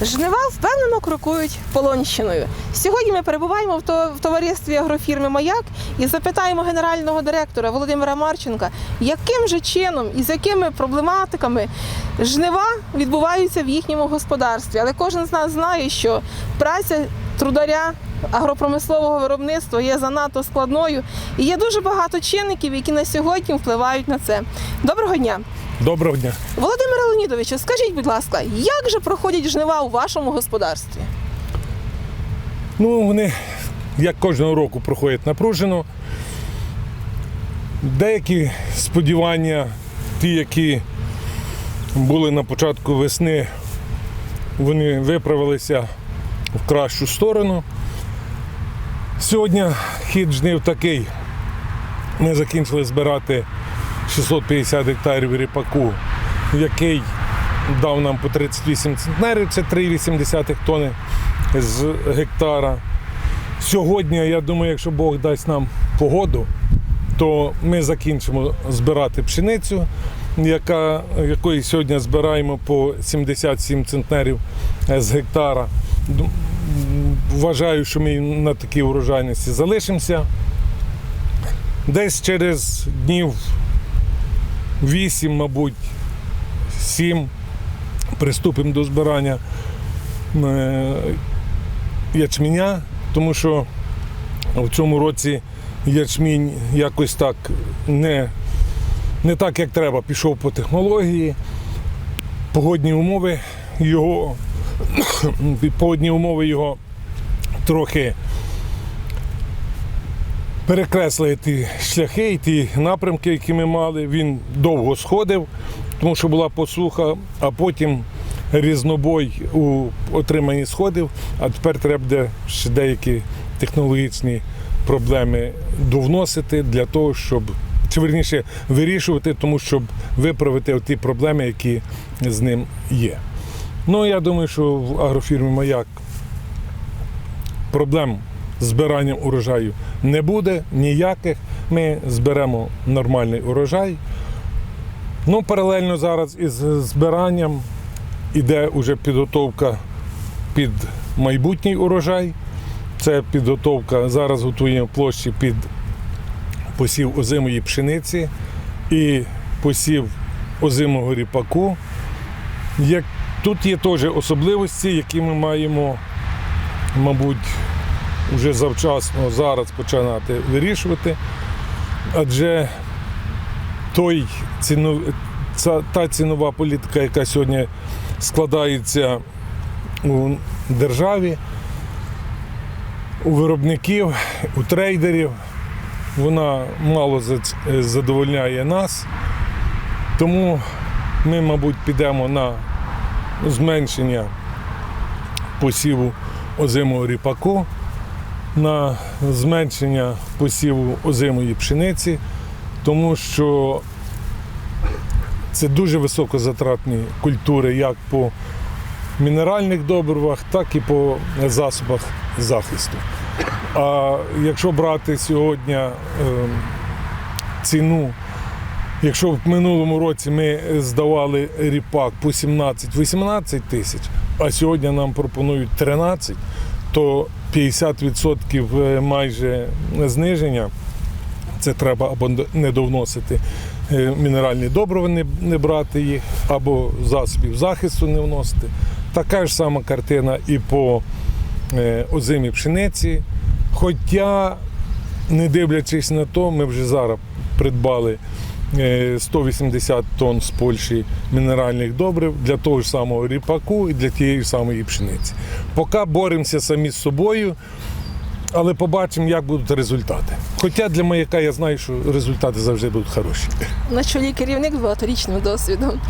Жнива впевнено крокують Полонщиною. Сьогодні ми перебуваємо в, товаристві агрофірми Маяк і запитаємо генерального директора Володимира Марченка, яким же чином і з якими проблематиками жнива відбуваються в їхньому господарстві. Але кожен з нас знає, що праця трударя агропромислового виробництва є занадто складною і є дуже багато чинників, які на сьогодні впливають на це. Доброго дня! Доброго дня. Володимире Леонідовичу, скажіть, будь ласка, як же проходять жнива у вашому господарстві? Ну, вони як кожного року проходять напружено. Деякі сподівання, ті, які були на початку весни, вони виправилися в кращу сторону. Сьогодні хід жнив такий. Ми закінчили збирати 650 гектарів ріпаку, який дав нам по 38 центнерів, це 3,8 тонни з гектара. Сьогодні, я думаю, якщо Бог дасть нам погоду, то ми закінчимо збирати пшеницю, яка, якої сьогодні збираємо по 77 центнерів з гектара. Вважаю, що ми на такій урожайності залишимося. Десь через днів 8, мабуть, 7 приступимо до збирання е, ячменя, тому що в цьому році ячмінь якось так не, не так, як треба, пішов по технології. Погодні умови його, погодні умови його трохи перекреслили ті шляхи і ті напрямки, які ми мали. Він довго сходив, тому що була посуха, а потім різнобой у отриманні сходів, а тепер треба ще деякі технологічні проблеми довносити для того, щоб чи верніше вирішувати, тому щоб виправити ті проблеми, які з ним є. Ну, я думаю, що в агрофірмі Маяк проблем з збиранням урожаю не буде ніяких. Ми зберемо нормальний урожай. Ну, паралельно зараз із збиранням іде вже підготовка під майбутній урожай. Це підготовка. Зараз готуємо площі під посів озимої пшениці і посів озимого ріпаку. Як тут є теж особливості, які ми маємо, мабуть, вже завчасно зараз починати вирішувати. Адже той ціно, ця, та цінова політика, яка сьогодні складається у державі, у виробників, у трейдерів, вона мало задовольняє нас. Тому ми, мабуть, підемо на зменшення посіву озимого ріпаку, на зменшення посіву озимої пшениці, тому що це дуже високозатратні культури як по мінеральних добривах, так і по засобах захисту. А якщо брати сьогодні е, ціну, якщо в минулому році ми здавали ріпак по 17-18 тисяч, а сьогодні нам пропонують 13, то 50% майже зниження. Це треба або не довносити е, мінеральні добрива, не, брати їх, або засобів захисту не вносити. Така ж сама картина і по е, озимій пшениці. Хоча, не дивлячись на то, ми вже зараз придбали е, 180 тонн з Польщі мінеральних добрив для того ж самого ріпаку і для тієї ж самої пшениці. Поки боремося самі з собою, але побачимо, як будуть результати. Хоча для маяка я знаю, що результати завжди будуть хороші. На чолі керівник з багаторічним досвідом.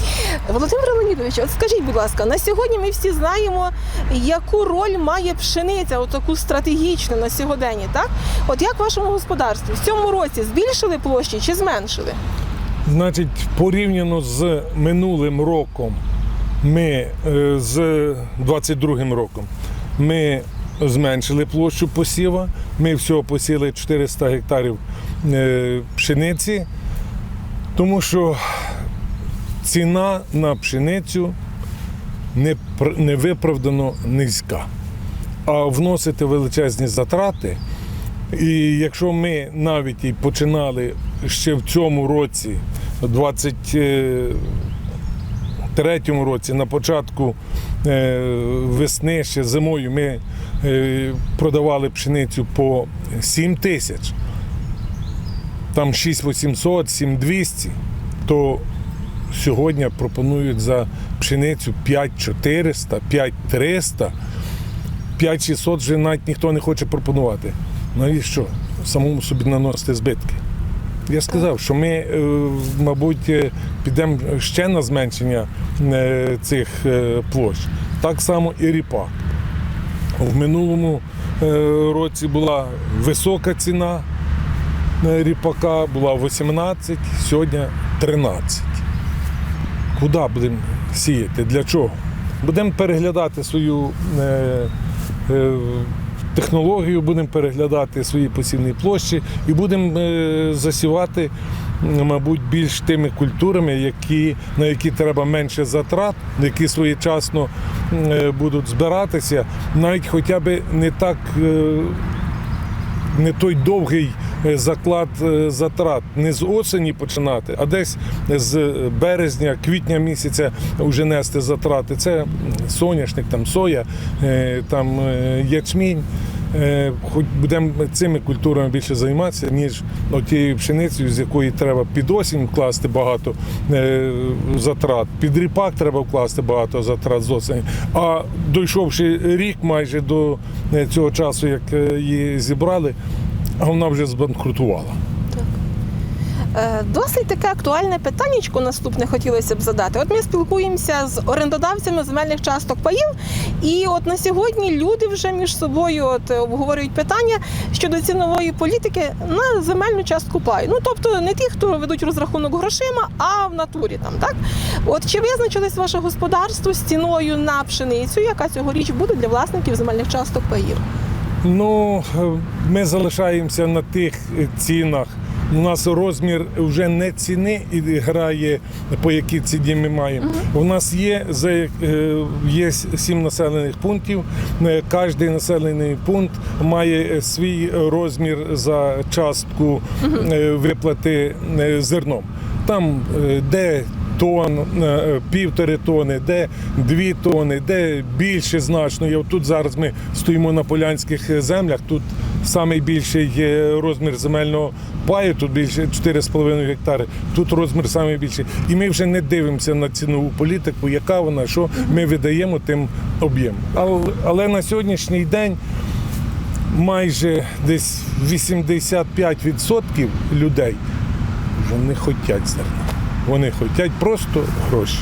Володимир Леонідович, от скажіть, будь ласка, на сьогодні ми всі знаємо, яку роль має пшениця, от таку стратегічну на сьогодення, так? От як вашому господарстві в цьому році збільшили площі чи зменшили? Значить, порівняно з минулим роком, ми е, з 22-м роком, ми зменшили площу посіва. Ми всього посіли 400 гектарів е, пшениці, тому що ціна на пшеницю невиправдано низька, а вносити величезні затрати. І якщо ми навіть і починали ще в цьому році, 23-му році, на початку е, весни, ще зимою, ми е, продавали пшеницю по 7 тисяч, там 6800, 7200, то сьогодні пропонують за пшеницю 5400, 5300. 5600 вже навіть ніхто не хоче пропонувати. Навіщо? Самому собі наносити збитки. Я сказав, що ми, е, мабуть, е, підемо ще на зменшення е, цих площ. Так само і ріпак. В минулому році була висока ціна ріпака, була 18, сьогодні 13. Куди будемо сіяти? Для чого? Будемо переглядати свою технологію, будемо переглядати свої посівні площі і будемо е, засівати, мабуть, більш тими культурами, які, на які треба менше затрат, які своєчасно е, будуть збиратися, навіть хоча б не так. Е, не той довгий е, заклад е, затрат, не з осені починати, а десь з березня, квітня місяця вже нести затрати. Це соняшник, там соя, е, там е, ячмінь. Е, Хоч будемо цими культурами більше займатися, ніж тією пшеницею, з якої треба під осінь вкласти багато е, затрат. Під ріпак треба вкласти багато затрат з осені. А дійшовши рік майже до е, цього часу, як її зібрали, вона вже збанкрутувала. Е, Досить таке актуальне питаннячко наступне хотілося б задати. От ми спілкуємося з орендодавцями земельних часток паїв, і от на сьогодні люди вже між собою от обговорюють питання щодо цінової політики на земельну частку паю. Ну тобто не ті, хто ведуть розрахунок грошима, а в натурі там так. От чи визначилось ваше господарство з ціною на пшеницю, яка цьогоріч буде для власників земельних часток паїв? Ну, е, ми залишаємося на тих цінах. У нас розмір вже не ціни і грає, по якій ціні ми маємо. У нас є за е, є сім населених пунктів. Е, Кожний населений пункт має свій розмір за частку е, виплати зерном. Там де тон, півтори тони, де дві тони, де більше значно. І тут зараз ми стоїмо на полянських землях. Тут найбільший розмір земельного паю, тут більше 4,5 гектари. Тут розмір найбільший. І ми вже не дивимося на цінову політику, яка вона, що ми видаємо тим об'ємом. Але, на сьогоднішній день майже десь 85% людей вже хочуть зерна. Вони хочуть просто гроші.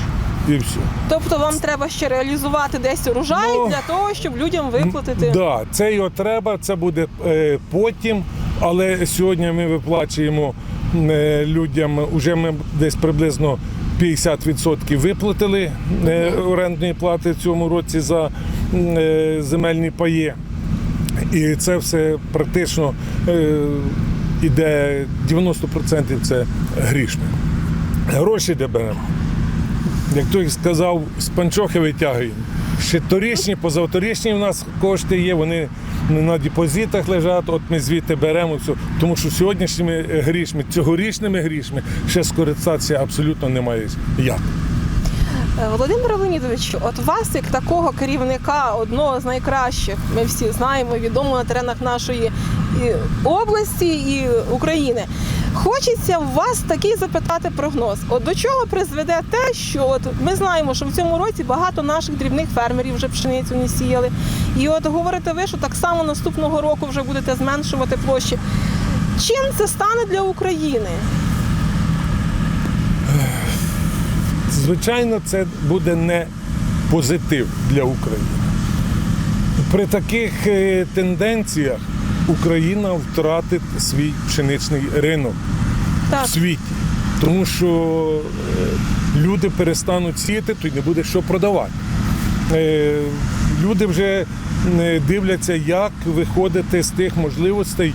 І все. Тобто вам треба ще реалізувати десь урожай Ну, для того, щоб людям виплатити. Да, це його треба, це буде е, потім. Але сьогодні ми виплачуємо е, людям, вже ми десь приблизно 50% виплатили е, орендної плати в цьому році за е, земельні паї. І це все практично е, іде 90% це грішми. Гроші де беремо. Як той сказав, з панчохи витягуємо. Ще торічні, позавторічні в нас кошти є, вони на депозитах лежать, от ми звідти беремо все. Тому що сьогоднішніми грішми, цьогорічними грішми ще скористатися абсолютно немає як. Е, Володимир Леонідович, от вас як такого керівника, одного з найкращих, ми всі знаємо, відомо на теренах нашої області і України. Хочеться вас такий запитати прогноз. От до чого призведе те, що от ми знаємо, що в цьому році багато наших дрібних фермерів вже пшеницю не сіяли. І от говорите ви, що так само наступного року вже будете зменшувати площі. Чим це стане для України? Звичайно, це буде не позитив для України. При таких е, тенденціях Україна втратить свій пшеничний ринок. Так. в світі. Тому що е, люди перестануть сіяти, то й не буде що продавати. Е, Люди вже е, дивляться, як виходити з тих можливостей,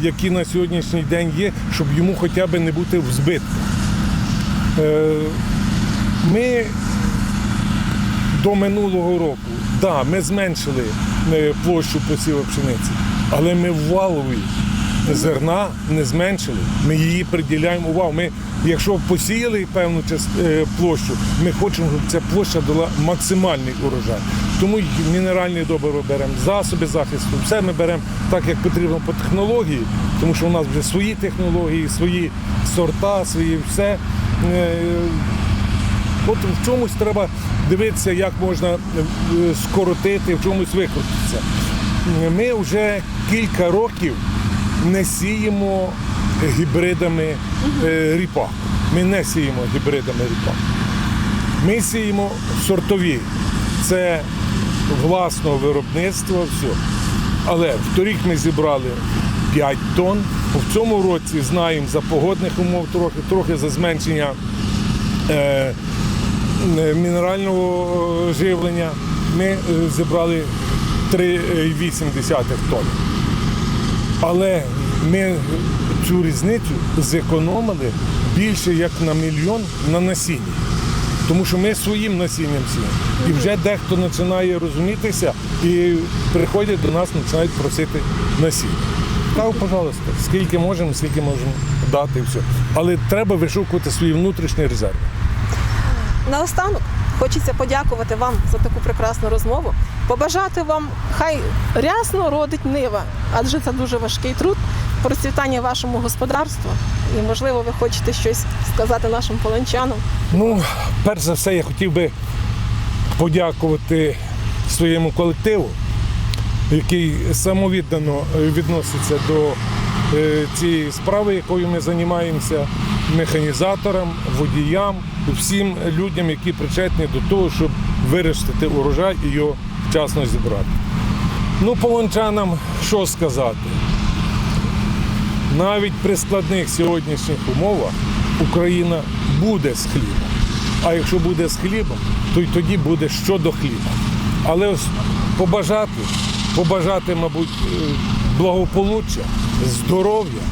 які на сьогоднішній день є, щоб йому хоча б не бути в збитку. Ми до минулого року, да, ми зменшили площу посіву пшениці, але ми валові зерна не зменшили. Ми її приділяємо увагу. Ми, якщо посіяли певну е, площу, ми хочемо, щоб ця площа дала максимальний урожай. Тому мінеральні добрива беремо, засоби захисту, все ми беремо так, як потрібно по технології, тому що у нас вже свої технології, свої сорта, свої все. Е, От в чомусь треба дивитися, як можна е, скоротити, в чомусь викрутитися. Ми вже кілька років не сіємо гібридами е, ріпак. Ми не сіємо гібридами ріпак. Ми сіємо сортові. Це власного виробництва, все. Але вторік ми зібрали 5 тонн. В цьому році знаємо за погодних умов трохи, трохи за зменшення е, е, мінерального е, живлення. Ми зібрали 3,8 тонн. Але ми цю різницю зекономили більше як на мільйон на насінні. Тому що ми своїм насінням сіємо. І вже дехто починає розумітися і приходять до нас, починають просити насіння. Кажу, пожалуйста, скільки можемо, скільки можемо дати, і все. Але треба вишукувати свої внутрішні резерви. Наостанок хочеться подякувати вам за таку прекрасну розмову, побажати вам, хай рясно родить нива, адже це дуже важкий труд, процвітання вашому господарству. І, можливо, ви хочете щось сказати нашим полончанам. Ну, перш за все, я хотів би подякувати своєму колективу, який самовіддано відноситься до е, цієї справи, якою ми займаємося, механізаторам, водіям, всім людям, які причетні до того, щоб виростити урожай і його вчасно зібрати. Ну, полончанам що сказати? Навіть при складних сьогоднішніх умовах Україна буде з хлібом. А якщо буде з хлібом, то й тоді буде що до хліба. Але побажати, побажати, мабуть, е, благополуччя, здоров'я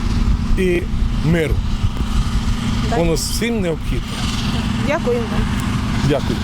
і миру. Воно всім необхідне. Дякую вам. Дякую.